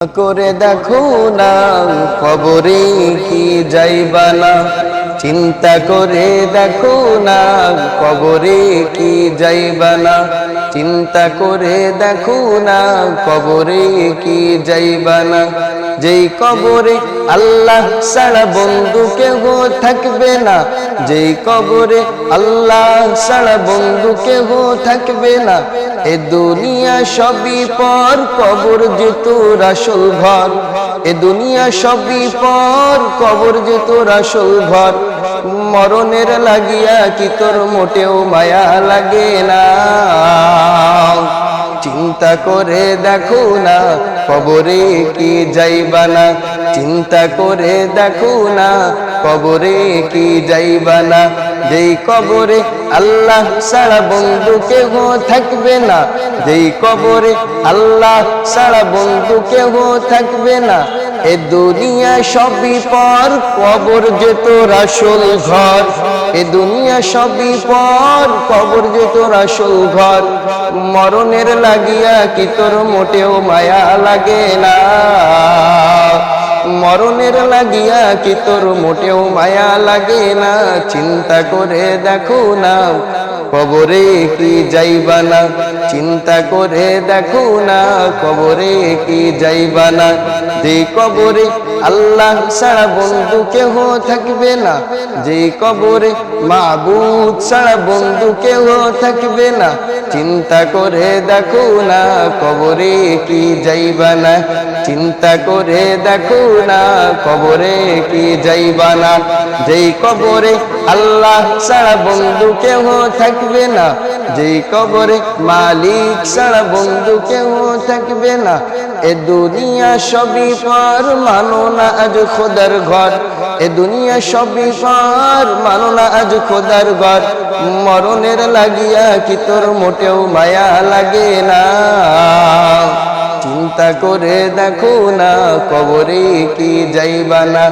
করে দেখো না কবরে কি যাইবা না? চিন্তা করে দেখো না, কবরে কি যাইবা না চিন্তা করে দেখো না, কবরে কি যাইবা না যেই কবরে আল্লাহ সারা বন্ধু কেহ থাকবে না, যেই কবরে আল্লাহ সারা বন্ধু কেহ থাকবে না। এ দুনিয়া সবই পর কবর যে তোর আসল ঘর। এ দুনিয়া সবই পর কবর যে তোর আসল ঘর। মরণের লাগিয়া কি তোর মোটেও মায়া লাগে না? চিন্তা করে দেখো না, কবরে কি যাইবা না? চিন্তা করে দেখো না, কবরে কি যাইবা না? যেই কবরে আল্লাহ সারা বন্ধু কেহ থাকবে না, যেই কবরে আল্লাহ সারা বন্ধু কেহ থাকবে না এ দুনিয়া সবই পর, কবর যে তোর আসল ঘর। এ দুনিয়া সবই পর, কবর যে তোর আসল ঘর। মরণের লাগিয়া কি তোর মোটেও মায়া লাগে না। মরণের লাগিয়া কি তোর মোটেও মায়া লাগে না। চিন্তা করে দেখো না কবরে কি যাইবা না? চিন্তা করে দেখো না কবরে কি যাইবা না? যে কবরে আল্লাহ সারা বন্ধু কেহ থাকবে না। যে কবরে মাবুদ সারা বন্ধু কেহ থাকবে না। চিন্তা করে দেখো না কবরে কি যাইবা না? চিন্তা করে দেখো না কবরে কি যাইবা না? যেই কবরে আল্লাহ সারা বন্ধু কেহ থাকবে না। যেই কবরে মালিক সারা বন্ধু কেহ থাকবে না। এ দুনিয়া সবই পার মানো না আজ খোদার ঘর। এ দুনিয়া সবই পার মানো না আজ খোদার ঘর। মরণের লাগিয়া কি তোর মোটেও মায়া লাগে না। চিন্তা করে দেখো না কবরে কি যাইবা না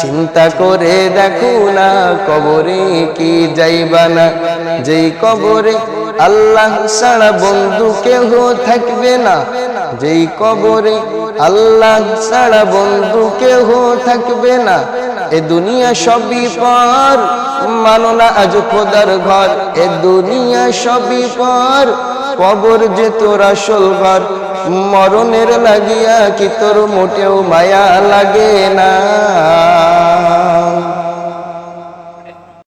চিন্তা করে দেখো না কবরে কি যাইবা না যেই কবরে আল্লাহ সারা বন্ধু কেহ থাকবে না। যেই কবরে আল্লাহ সারা বন্ধু কেহ থাকবে না। এ দুনিয়া সবই পর, মানো না আজ খোদার ঘর। এ দুনিয়া সবই পর, কবর যে তোর আসল ঘর। মরণের লাগিয়া কি তোর মোটেও মায়া লাগে না